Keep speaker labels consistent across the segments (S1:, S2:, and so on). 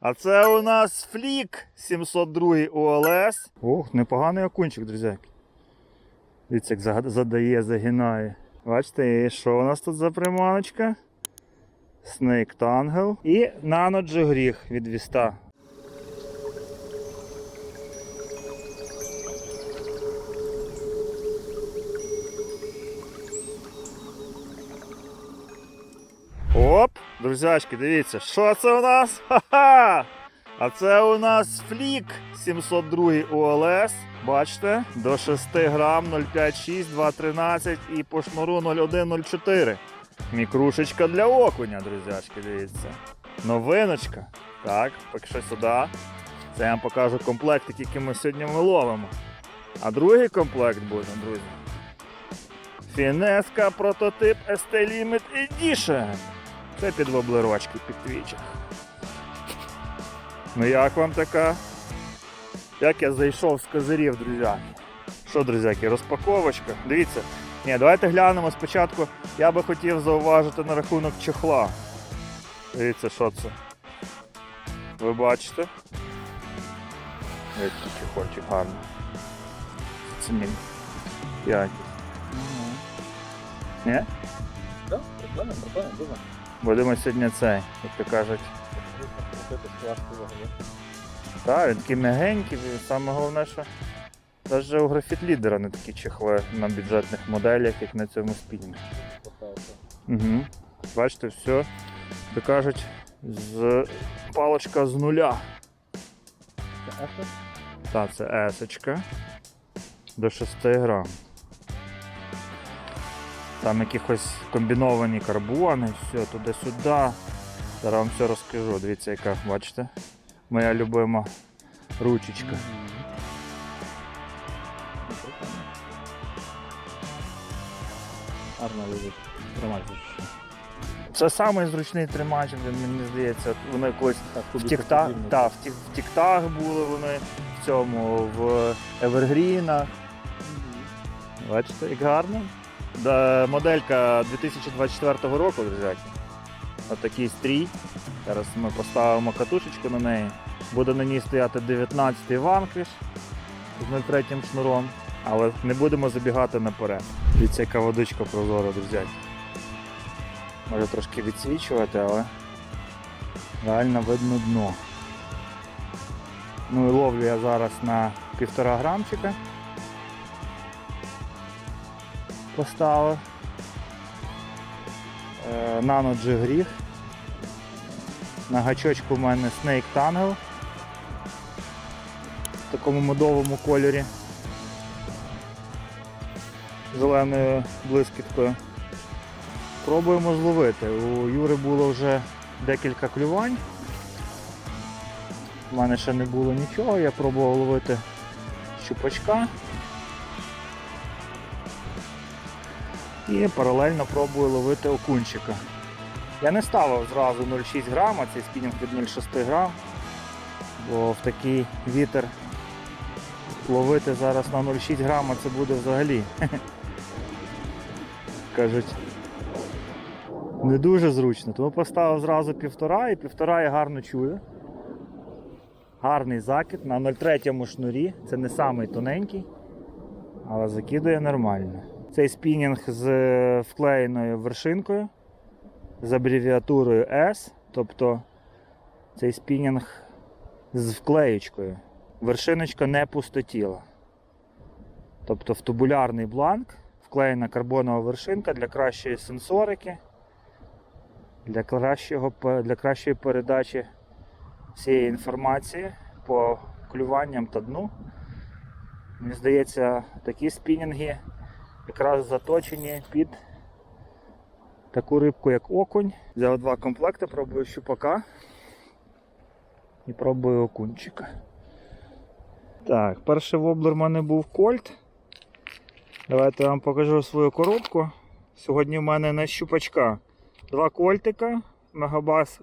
S1: А це у нас флік 702 ОЛС. Ох, непоганий окунчик, друзяки. Дивіться, задає, загинає. Бачите, що у нас тут за приманочка? Snake Tangle і Nano гріх від Віста. Друзячки, дивіться, що це у нас? Ха-ха! А це у нас флік 702 ОЛС. Бачите, до 6 грам 0,56, 2,13 і по шнуру 0,1,04. Мікрушечка для окуня, друзячки, дивіться. Новиночка. Так, поки що сюди. Це я вам покажу комплект, який ми сьогодні ми ловимо. А другий комплект буде, друзі. Фінеска прототип ST Limit Edition. Це під воблерочки, під твічах. Ну як вам така? Як я зайшов з козирів, друзяки? Що, друзяки, розпаковочка? Дивіться. Ні, давайте глянемо спочатку. Я би хотів зауважити на рахунок чехла. Дивіться, що це. Ви бачите? Який чехольчик гарний. Це мій. Якість. Ні?
S2: Так, прикольно, прикольно, дуже.
S1: Будемо сьогодні цей, як то кажуть. Так, він такий м'ягенький, і саме головне, що навіть у графіт лідера не такі чехли на бюджетних моделях, як на цьому.
S2: Поставити.
S1: Угу. Бачите, все, то кажуть, з паличка з нуля.
S2: Це ефір?
S1: Та, це есочка до 6 грам. Там якихось комбіновані карбони, все туди-сюди. Зараз вам все розкажу. Дивіться, яка, бачите? Моя любима ручечка.
S2: Гарно лежить. Тримайся. ще.
S1: Це самий зручний тримач, мені здається, вони колись в тіктах, та, в тіктах були вони в цьому, в Евергрінах. Бачите, як гарно. Моделька 2024 року, друзяки. Отакий стрій. Зараз ми поставимо катушечку на неї. Буде на ній стояти 19-й ванквіш з 03 шнуром, але не будемо забігати наперед. Дивіться, яка водичка прозора, друзяки. Може трошки відсвічувати, але реально видно дно. Ну і ловлю я зараз на півтора грамчика. Поставив. Е, Nano G гріх. На гачочку в мене Snake Tangle в такому медовому кольорі. Зеленою блискіткою. Пробуємо зловити. У Юри було вже декілька клювань. У мене ще не було нічого, я пробував ловити щупачка. І паралельно пробую ловити окунчика. Я не ставив зразу 0,6 грама, цей спінінг від 0,6 грам, бо в такий вітер ловити зараз на 0,6 грама це буде взагалі. Кажуть, не дуже зручно. Тому поставив зразу півтора і півтора я гарно чую. Гарний закид на 0,3 шнурі. Це не самий тоненький, але закидує нормально. Цей спінінг з е, вклеєною вершинкою, з абревіатурою S, тобто цей спінінг з вклеєчкою. Вершиночка не пустотіла. Тобто в тубулярний бланк вклеєна карбонова вершинка для кращої сенсорики, для, кращого, для кращої передачі всієї інформації по клюванням та дну. Мені здається, такі спінінги якраз заточені під таку рибку, як окунь. Взяв два комплекти, пробую щупака і пробую окунчика. Так, перший воблер в мене був кольт. Давайте я вам покажу свою коробку. Сьогодні в мене на щупачка два кольтика, Мегабас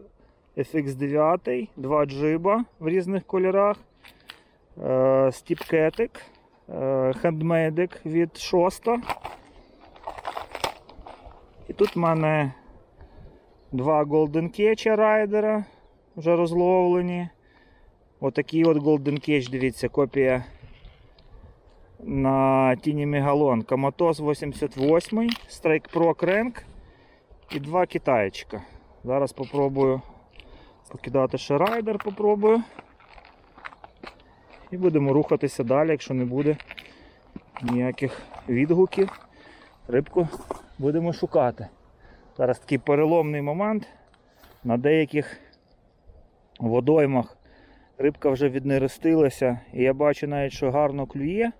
S1: FX9, два джиба в різних кольорах, е, стіпкетик, хендмейдик від шоста. І тут в мене два Golden Catch райдера вже розловлені. Отакий от Golden Cage, дивіться, копія на тіні Мегалон. Каматос 88, Strike Pro Crank і два китайчика. Зараз попробую покидати ще райдер, попробую. І будемо рухатися далі, якщо не буде ніяких відгуків. Рибку будемо шукати. Зараз такий переломний момент. На деяких водоймах рибка вже віднерестилася, і я бачу навіть, що гарно клює.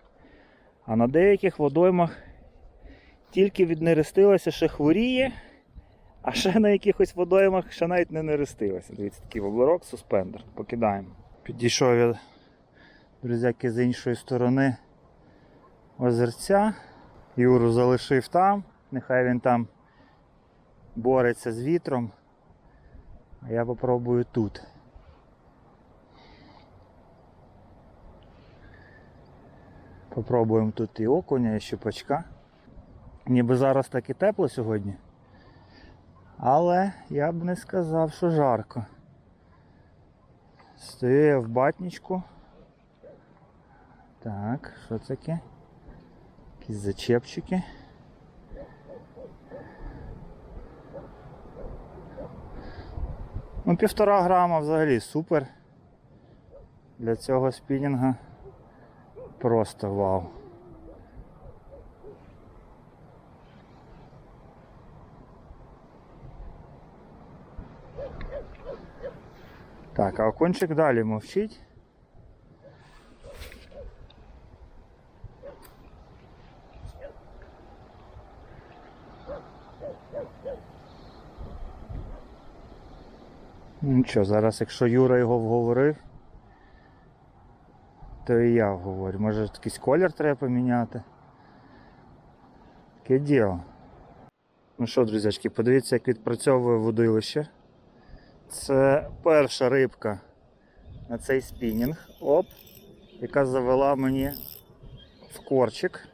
S1: А на деяких водоймах тільки віднерестилася, ще хворіє, а ще на якихось водоймах ще навіть не нерестилася. Дивіться, такий воблерок, суспендер. Покидаємо. Підійшов я, друзяки, з іншої сторони озерця. Юру залишив там, нехай він там бореться з вітром. А я попробую тут. Попробуємо тут і окуня, і щупачка. Ніби зараз так і тепло сьогодні. Але я б не сказав, що жарко. Стою я в батнічку. Так, що це таке? Якісь зачепчики. Ну, півтора грама взагалі супер. Для цього спінінга просто вау. Так, а окончик далі мовчить. Нічого, зараз якщо Юра його вговорив, то і я вговорю. Може якийсь колір треба поміняти. Таке діло. Ну що, друзячки, подивіться, як відпрацьовує водилище. Це перша рибка на цей спінінг. Оп, яка завела мені в корчик.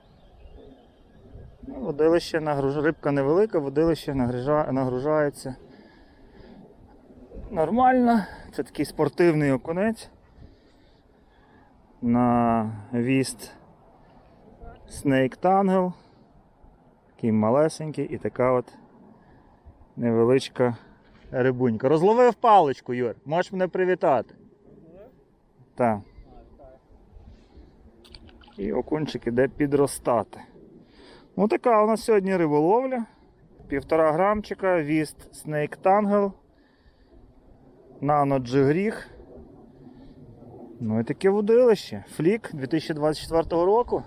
S1: Ну, Водилище нагруж... рибка невелика, водилище нагружа... нагружається нормально. Це такий спортивний окунець на віст Snake Tangle. Такий малесенький і така от невеличка рибунька. Розловив паличку, Юр. Можеш мене привітати. Так. І окунчик іде підростати. Ну така у нас сьогодні риболовля. Півтора грамчика, віст Snake Tangle. Нано Джигріх. Ну і таке водилище. Флік 2024 року.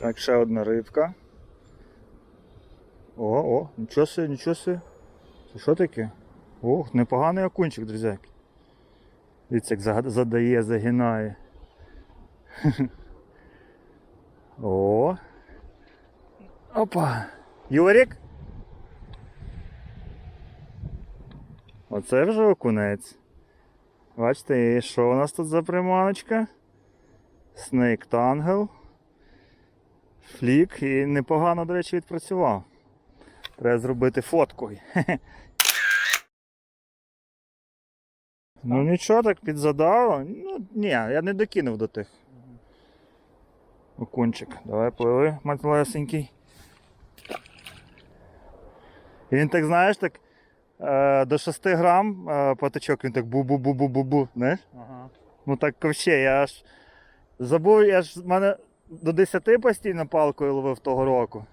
S1: Так, ще одна рибка. О, о, нічого себе, нічого себе. Це що таке? Ох, непоганий окунчик, друзяки. Дивіться, як задає, загинає. О. Опа. Юрик. Оце вже окунець. Бачите, і що у нас тут за приманочка? Snake Tangle. Флік і непогано, до речі, відпрацював. Треба зробити фотку. Ну нічого так підзадало. Ну, ні, я не докинув до тих. Окунчик. Давай пливи, матлесенький. І він так, знаєш, так до 6 грам е, патичок він так бу-бу-бу-бу-бу-бу. Знаєш?
S2: Ага.
S1: Ну так вообще, я аж забув, я ж в мене до 10 постійно палкою ловив того року.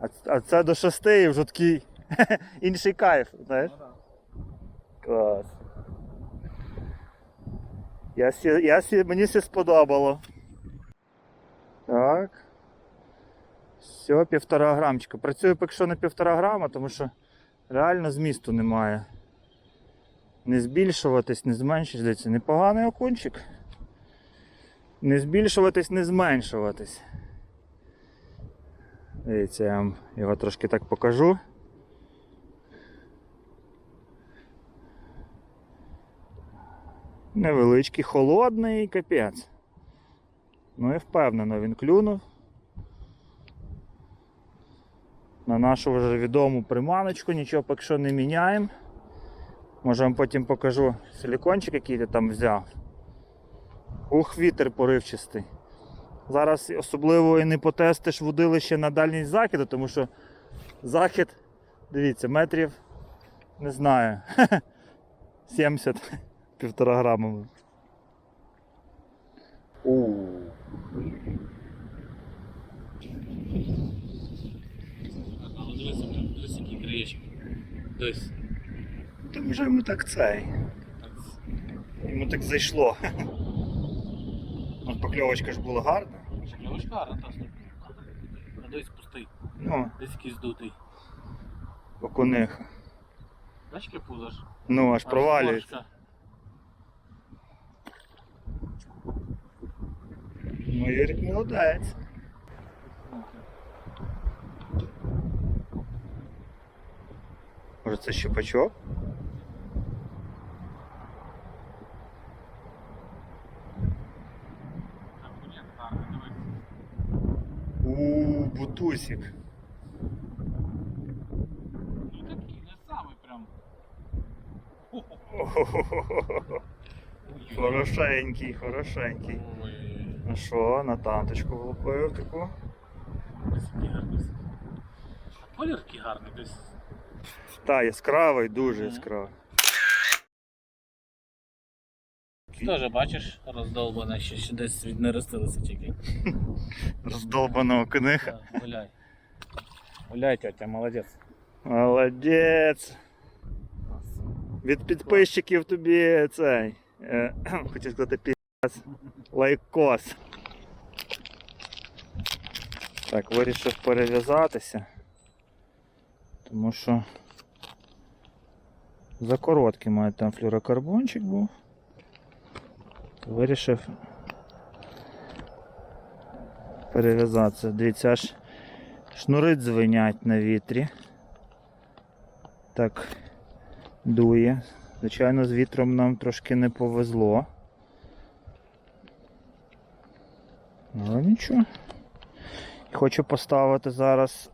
S1: А, а це до 6 і вже такий інший кайф, знаєш?
S2: Ну, да.
S1: Клас. Я сі, я сі, мені все сподобало. Так. Все, півтора грамчика. Працюю поки що на півтора грама, тому що реально змісту немає. Не збільшуватись, не зменшитись. Дивіться, непоганий окунчик. Не збільшуватись, не зменшуватись. Дивіться, я вам його трошки так покажу. Невеличкий, холодний капець. Ну і впевнено він клюнув. На на нашу вже відому приманочку, нічого поки що не міняємо. Може вам потім покажу силікончик, який я там взяв. Ух, вітер поривчистий. Зараз особливо і не потестиш водилище на дальність закиду, тому що захід, дивіться, метрів, не знаю, 70 півтора грамами. У.
S2: Але дивися, прям, дивись, який краєчок. Дивись.
S1: Там вже йому так цей.
S2: Так,
S1: Йому так зайшло. От покльовочка ж була гарна.
S2: Шкльовочка гарна, та. А дивись пустий.
S1: Ну,
S2: Десь якийсь здутий.
S1: окуниха.
S2: Бачиш, пузо ж?
S1: Ну, аж провалюється.
S2: моршка.
S1: Ну, Юрик молодець. Може це
S2: дивись.
S1: У бутусик.
S2: Ну такий, не самий прям.
S1: Хорошенький, хорошенький. Ну що, на танточку влупив таку.
S2: Дивись, який гарний. А колір який гарний, десь.
S1: Та, яскравий, дуже
S2: Мгм.
S1: яскравий.
S2: Теж бачиш, роздолбана, ще, ще десь віднерестилися тільки.
S1: Роздолбаного книга.
S2: Так, Гуляй. Гуляй, тетя, молодець.
S1: Молодець. Від підписчиків тобі цей. Е, хотів сказати пі***ць. Лайкос. Так, вирішив перев'язатися. Тому що за короткий має там флюрокарбончик був. Вирішив перев'язатися. Дивіться, аж шнури дзвенять на вітрі. Так дує. Звичайно, з вітром нам трошки не повезло. Але нічого. Хочу поставити зараз,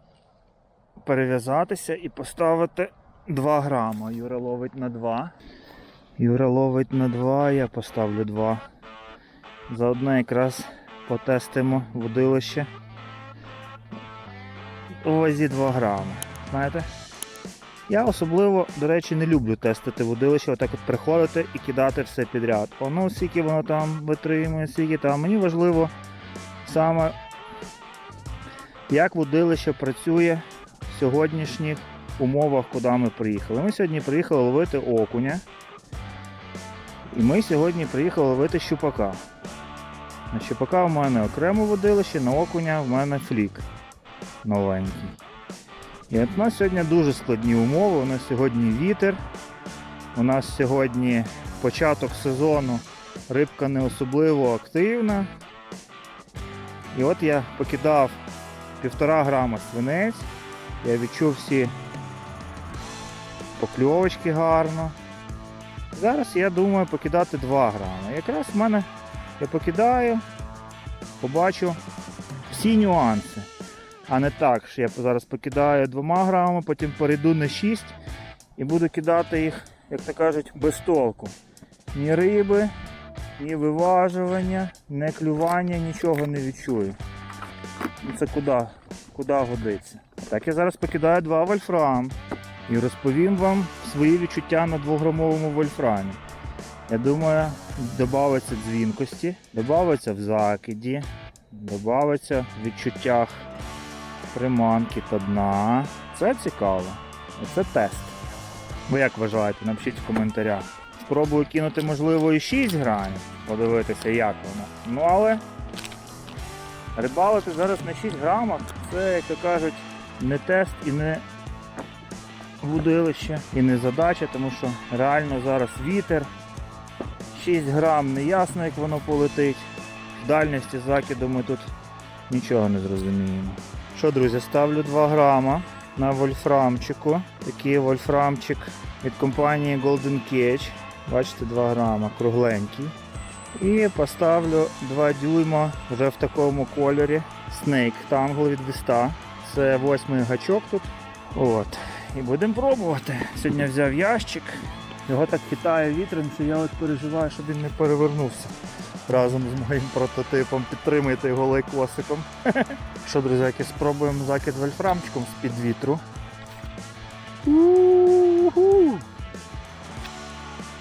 S1: перев'язатися і поставити 2 грама. Юра ловить на 2. Юра ловить на 2, я поставлю 2. Заодно якраз потестимо водилище у вазі 2 грами. Знаєте? Я особливо, до речі, не люблю тестити водилище, отак от приходити і кидати все підряд. О, ну скільки воно там витримує, скільки там. Мені важливо саме, як водилище працює в сьогоднішніх умовах, куди ми приїхали. Ми сьогодні приїхали ловити окуня. І ми сьогодні приїхали ловити щупака. На щупака в мене окремо водилище, на окуня в мене флік новенький. І от у нас сьогодні дуже складні умови. У нас сьогодні вітер. У нас сьогодні початок сезону, рибка не особливо активна. І от я покидав півтора грама свинець. Я відчув всі покльовочки гарно. Зараз я думаю покидати 2 грами. Якраз в мене я покидаю, побачу всі нюанси. А не так, що я зараз покидаю 2 грамами, потім перейду на 6 і буду кидати їх, як то кажуть, без толку. Ні риби, ні виважування, ні клювання, нічого не відчую. Це куди, куди годиться. Так я зараз покидаю 2 вольфрам і розповім вам свої відчуття на 2-грамовому вольфрамі. Я думаю, додається дзвінкості, додається в закиді, додається в відчуттях приманки та дна. Це цікаво. Це тест. Ви як вважаєте? Напишіть в коментарях. Спробую кинути, можливо, і 6 грамів, подивитися, як воно. Ну але рибалити зараз на 6 грамах це, як то кажуть, не тест і не вудилище, і не задача, тому що реально зараз вітер. 6 грам не ясно, як воно полетить. В дальності закиду ми тут нічого не зрозуміємо. Що, друзі, ставлю 2 грама на вольфрамчику. Такий вольфрамчик від компанії Golden Cage. Бачите, 2 грама, кругленький. І поставлю 2 дюйма вже в такому кольорі Snake Tangle від Vista. Це восьмий гачок тут. От. І будемо пробувати. Сьогодні взяв ящик. Його так хитає вітром, що я от переживаю, щоб він не перевернувся. Разом з моїм прототипом підтримуйте його лайкосиком. Що, друзяки, спробуємо закид вольфрамчиком з-під вітру. У-ху!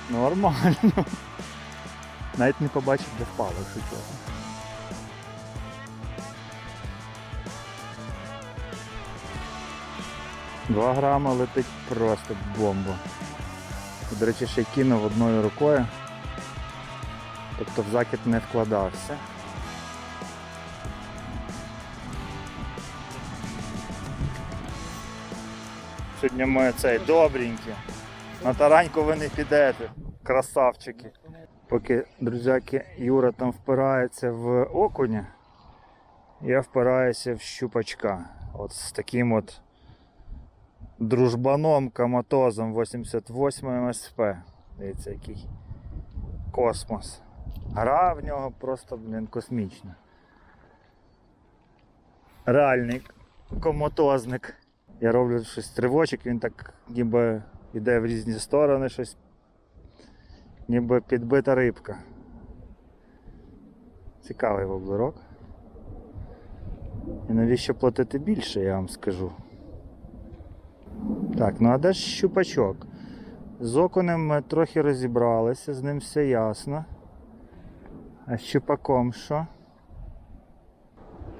S1: Нормально. Навіть не побачив, де впало, якщо чого. Два грама летить просто бомба. До речі, ще й кинув одною рукою. Тобто в закид не вкладався. Сьогодні ми цей добренькі. На тараньку ви не підете, красавчики. Поки, друзяки, Юра там впирається в окуня, я впираюся в щупачка. От з таким от дружбаном коматозом 88 МСП. Дивіться, який космос. Гра в нього просто, блін, космічна. Реальний комотозник. Я роблю щось тривочок, він так ніби йде в різні сторони, щось ніби підбита рибка. Цікавий воблерок. І навіщо платити більше, я вам скажу. Так, ну а де ж щупачок? З окунем ми трохи розібралися, з ним все ясно. А з щупаком що?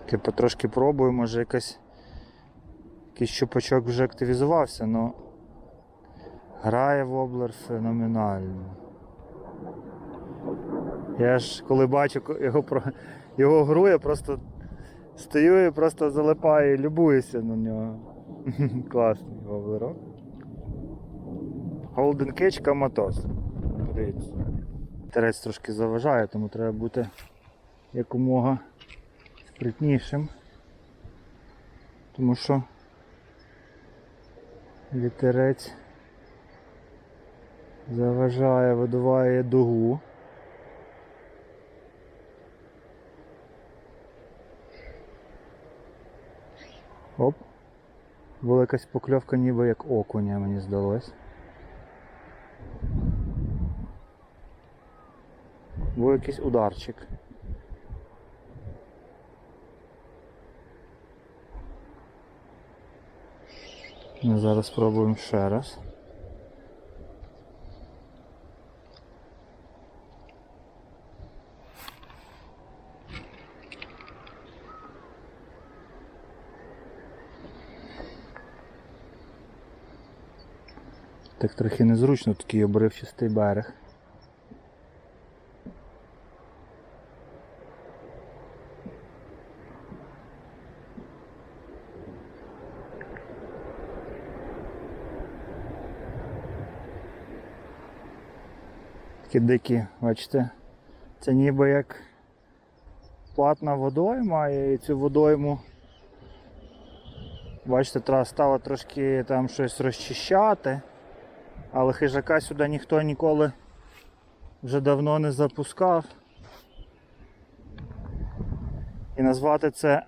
S1: Таке потрошки пробую, може якась якийсь щупачок вже активізувався, але грає воблер феноменально. Я ж коли бачу його, його гру, я просто стою і просто залипаю і любуюся на нього. Класний воблерок. Golden Cage Каматос. Подивіться. Терець трошки заважає, тому треба бути якомога спритнішим. Тому що вітерець заважає, видуває дугу. Оп. Була якась покльовка ніби як окуня, мені здалось. Був якийсь ударчик. Ми зараз спробуємо ще раз. Так трохи незручно, такий обривчастий берег. Такі дикі, бачите, це ніби як платна водойма і цю водойму, бачите, треба стало трошки там щось розчищати, але хижака сюди ніхто ніколи вже давно не запускав. І назвати це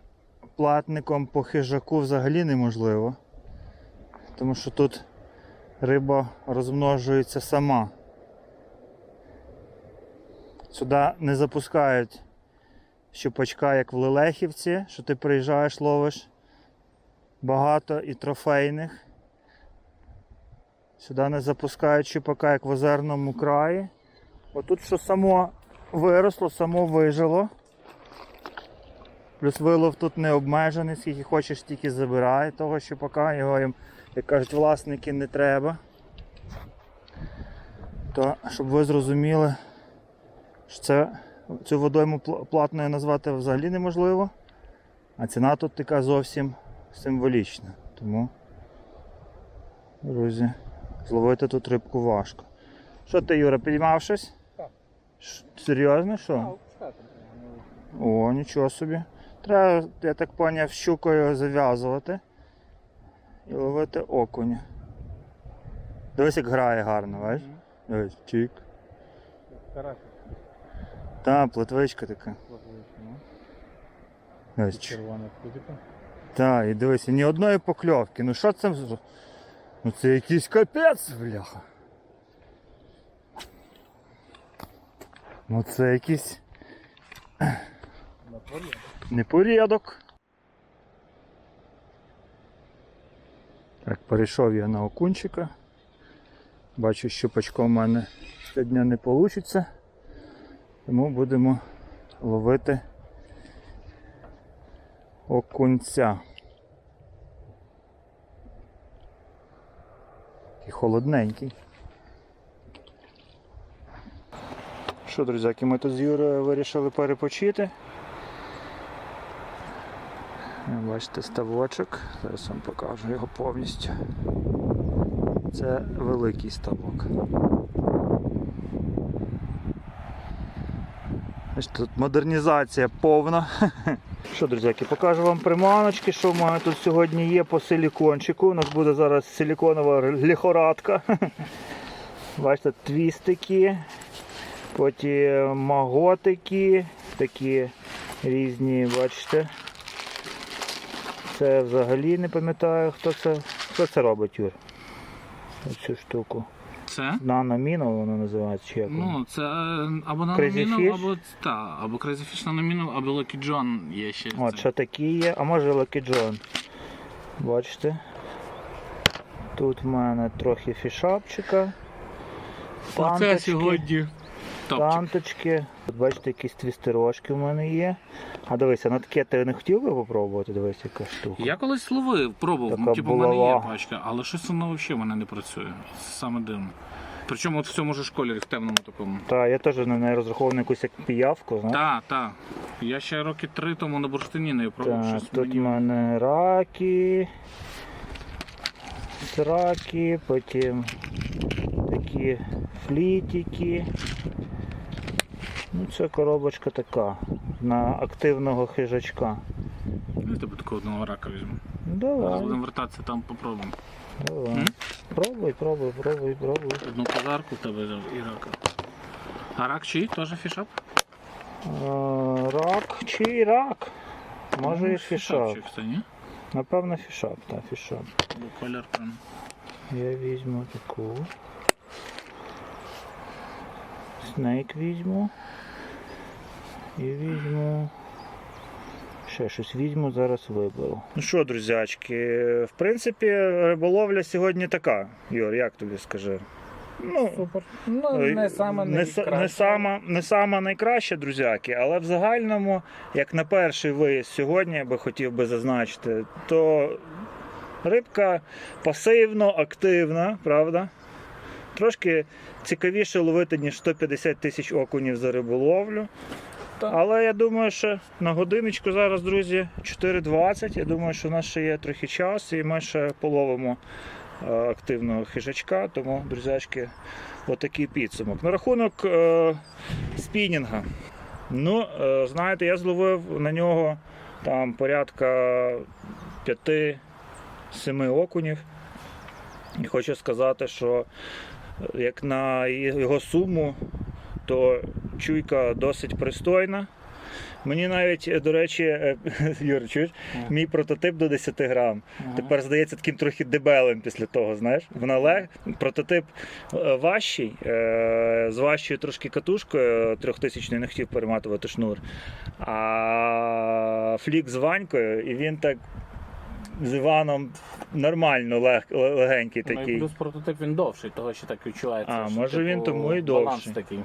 S1: платником по хижаку взагалі неможливо, тому що тут риба розмножується сама. Сюди не запускають щупачка, як в Лелехівці, що ти приїжджаєш, ловиш багато і трофейних. Сюди не запускають щупака, як в озерному краї. Отут що само виросло, само вижило. Плюс вилов тут не обмежений, скільки хочеш, тільки забирай того щупака, його їм, як кажуть, власники не треба. То, щоб ви зрозуміли, що це, цю водойму платною назвати взагалі неможливо, а ціна тут така зовсім символічна. Тому, друзі, зловити тут рибку важко. Що ти, Юра, підіймав щось?
S2: Так.
S1: Серйозно що? О, нічого собі. Треба, я так поняв, щукою зав'язувати і ловити окуня. Дивись, як грає гарно, бачиш? Дивись, чик.
S2: Карасик,
S1: Та, плотвичка така.
S2: ну,
S1: Дивись,
S2: червона кузика.
S1: Так, і дивися, ні одної покльовки. Ну що це? Ну це якийсь капець, бляха. Ну це якийсь непорядок. Так, перейшов я на окунчика. Бачу, щупачка в мене сьогодні не вийде. Тому будемо ловити окунця. Такий холодненький. Що, друзяки, ми тут з Юрою вирішили перепочити. Бачите, ставочок. Зараз вам покажу його повністю. Це великий ставок. Тут модернізація повна. Що, друзяки, покажу вам приманочки, що в мене тут сьогодні є по силікончику. У нас буде зараз силіконова ліхорадка. Бачите, твістики, потім маготики, такі різні, бачите. Це взагалі не пам'ятаю, хто це. Хто це робить, Юр? Цю штуку.
S2: Це?
S1: Наноміно воно називається чи як? воно?
S2: Ну, це е, або
S1: Crazy
S2: або та, або Crazy Fish на або Lucky John є ще.
S1: От,
S2: це.
S1: що такі є, а може Lucky John. Бачите? Тут в мене трохи фішапчика.
S2: Оце
S1: танточки,
S2: сьогодні.
S1: Танточки. Тут бачите, якісь твістерочки в мене є. А дивися, на таке ти не хотів би попробувати? Дивись, яка штука.
S2: Я колись ловив, пробував,
S1: Така
S2: ну, типу, в мене є пачка, але щось воно взагалі в мене не працює. Саме дивно. Причому от в цьому ж кольорі, в темному такому.
S1: Так, я теж на неї розраховував на якусь як піявку, знаєш?
S2: Так, так. Я ще роки три тому на бурштині не пробував
S1: Так,
S2: щось.
S1: тут в
S2: мені...
S1: мене раки, сраки, потім такі флітики. Ну, це коробочка така на активного хижачка.
S2: Ну, Я тебе такого одного рака візьму.
S1: Давай,
S2: будемо вертатися там попробуємо.
S1: давай.
S2: М?
S1: Пробуй, пробуй, пробуй, пробуй.
S2: Одну подарку в тебе і рака. А рак чий? Теж фішап?
S1: А, рак чи рак? Може і
S2: Ну,
S1: фішап.
S2: фішапчик це, ні?
S1: Напевно, фішап, так, фішап.
S2: Бо колір прям.
S1: Я візьму таку. Снейк візьму. І візьму. Ще щось візьму, зараз виберу. Ну що, друзячки, в принципі, риболовля сьогодні така. Юр, як тобі скажи? Ну,
S2: Супер. Ну, не саме
S1: не, не, сама, не сама найкраща, друзяки, але в загальному, як на перший виїзд сьогодні, я би хотів би зазначити, то рибка пасивно, активна, правда? Трошки цікавіше ловити, ніж 150 тисяч окунів за риболовлю. Але я думаю, що на годиночку зараз, друзі, 4.20. Я думаю, що в нас ще є трохи час, і ми ще половимо е, активного хижачка. Тому, друзячки, отакий підсумок. На рахунок е, спінінга. Ну, е, знаєте, я зловив на нього там порядка 5-7 окунів. І хочу сказати, що е, як на його суму, то чуйка досить пристойна. Мені навіть, е, до речі, е, Юр, чуєш,
S2: Ага.
S1: мій прототип до 10 грам. Тепер здається таким трохи дебелим після того, знаєш. Вона лег... Прототип е, важчий, з важчою трошки катушкою, трьохтисячною не хотів перематувати шнур. А флік з ванькою, і він так з Іваном нормально лег... легенький
S2: Ну, і
S1: такий.
S2: плюс прототип він довший, того ще так відчувається.
S1: А,
S2: що,
S1: може, він
S2: типу,
S1: тому і
S2: Баланс
S1: довший.
S2: такий.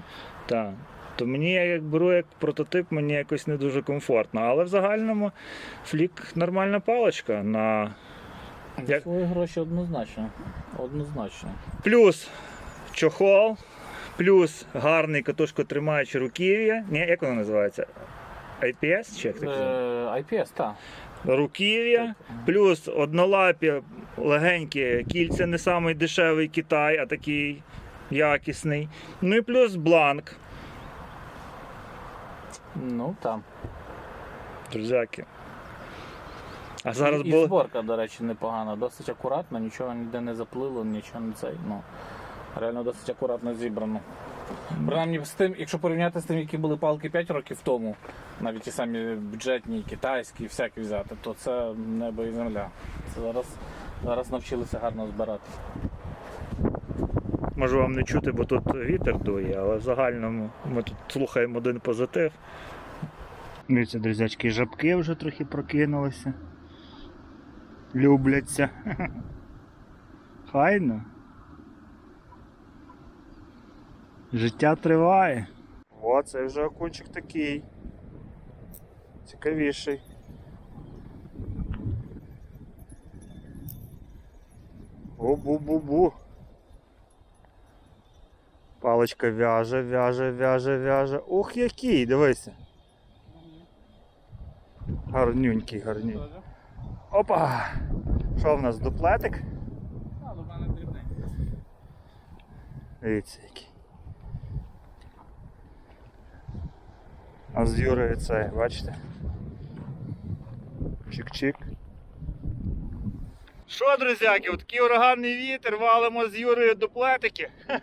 S1: Так. То мені я як беру як прототип, мені якось не дуже комфортно. Але в загальному флік нормальна паличка на
S2: За
S1: Як-
S2: свої гроші однозначно. Однозначно.
S1: плюс чохол, плюс гарний катушкотримаючий руків'я. Ні, як воно називається? IPS чи як
S2: Е,
S1: так? називається?
S2: IPS, так.
S1: Руків'я, плюс однолапі легенькі кільця, не самий дешевий Китай, а такий якісний. Ну і плюс бланк,
S2: Ну там.
S1: друзяки. А зараз
S2: і, і зборка, до речі, непогана. Досить акуратно, нічого ніде не заплило, нічого не цей. Ну, реально досить акуратно зібрано. Принаймні, з тим, якщо порівняти з тим, які були палки 5 років тому, навіть ті самі бюджетні, китайські, всякі взяти, то це небо і земля. Це зараз, зараз навчилися гарно збирати.
S1: Може вам не чути, бо тут вітер дує, але в загальному ми тут слухаємо один позитив. Дивіться, друзячки, жабки вже трохи прокинулися. Любляться. Хайно. Життя триває. О, це вже окунчик такий. Цікавіший. Бу-бу-бу-бу. Паличка в'яже, в'яже, в'яже, в'яже. Ух, який, дивися. Гарнюнький, гарнюнький. Опа! Що в нас дуплетик?
S2: А, до мене дрібний.
S1: Дивіться який. А з Юрою це, бачите? Чик-чик. Що, друзяки, такий ураганний вітер, валимо з Юрою дуплетики.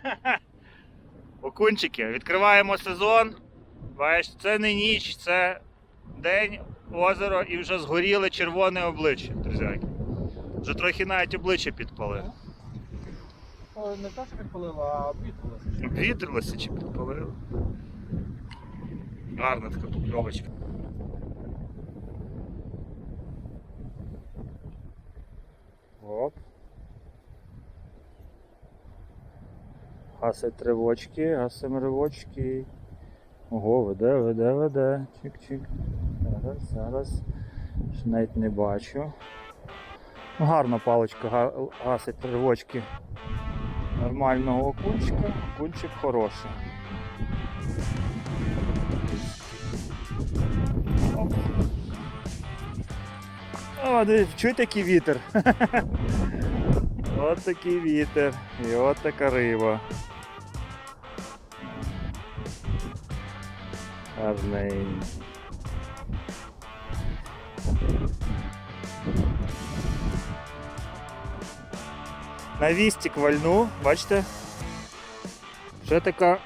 S1: Окунчики, відкриваємо сезон. Бачиш, це не ніч, це день, озеро і вже згоріле червоне обличчя, друзяки. Вже трохи навіть обличчя підпалив.
S2: Не те, що підпалило, а обвітрилося.
S1: Обвітрилося чи підпалило. Гарна така покльовочка. Оп. Гасить тривочки, гасим ривочки. Ого, веде, веде, веде. Чик-чик. Зараз, зараз. Ще навіть не бачу. Ну, Гарна паличка гасить тривочки нормального окунчика, окунчик хороший. О, чуєте який вітер? От такий вітер і от така риба. Гарненький. На вістік вальну, бачите? Вже така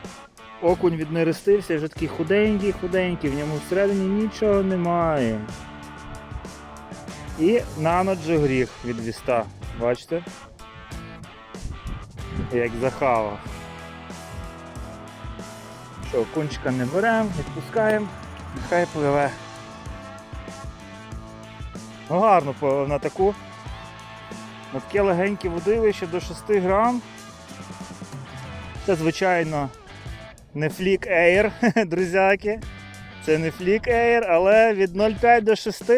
S1: окунь віднерестився, вже такий худенький, худенький, в ньому всередині нічого немає. І наноджи гріх від віста. Бачите? Як захавав. Що, окунчика не беремо, відпускаємо, нехай пливе. Ну гарно на таку на таке легеньке водилище до 6 грам. Це, звичайно, не флік Air, друзяки. Це не флік Air, але від 0,5 до 6.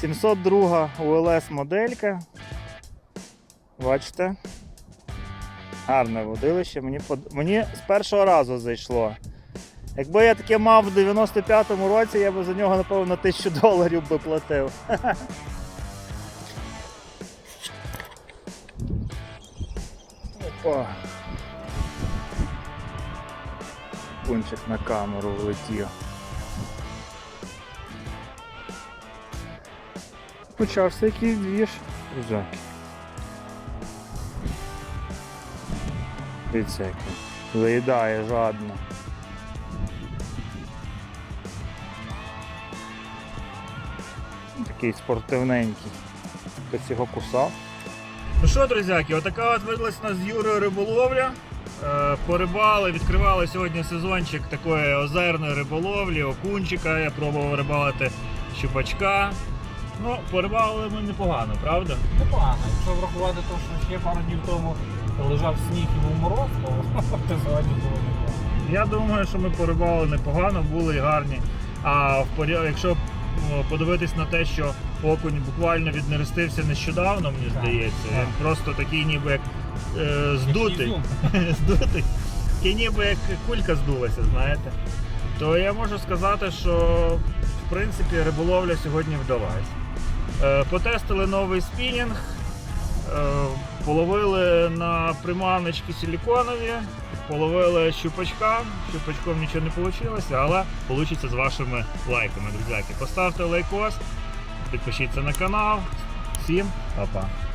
S1: 702 ULS моделька. Бачите? Гарне водилище, мені, мені з першого разу зайшло. Якби я таке мав в 95-му році, я б за нього, напевно, на 1000 доларів би платив. Опа. Кунчик на камеру влетів. Почався якийсь двіж. Друзяки. Дивіться, як він заїдає жадно. Такий спортивненький. Хтось його кусав. Ну що, друзяки, отака от видалась у нас з Юрою риболовля. Е, Порибали, відкривали сьогодні сезончик такої озерної риболовлі, окунчика. Я пробував рибалити щупачка. Ну, порибали ми непогано, правда?
S2: Непогано. Якщо врахувати те, що ще пару днів тому лежав сніг і був мороз, то це сьогодні було непогано.
S1: Я думаю, що ми порибали непогано, були й гарні. А в поря- якщо подивитись на те, що окунь буквально віднерестився нещодавно, мені
S2: Так,
S1: здається,
S2: так.
S1: він просто такий ніби як е, здутий. Здутий. Такий ніби як кулька здулася, знаєте. То я можу сказати, що в принципі риболовля сьогодні вдалась. Е, Потестили новий спінінг, е, половили на приманочки силіконові, половили щупачка. Щупачком нічого не вийшло, але вийде з вашими лайками, друзяки. Поставте лайкос, підпишіться на канал. Всім па-па.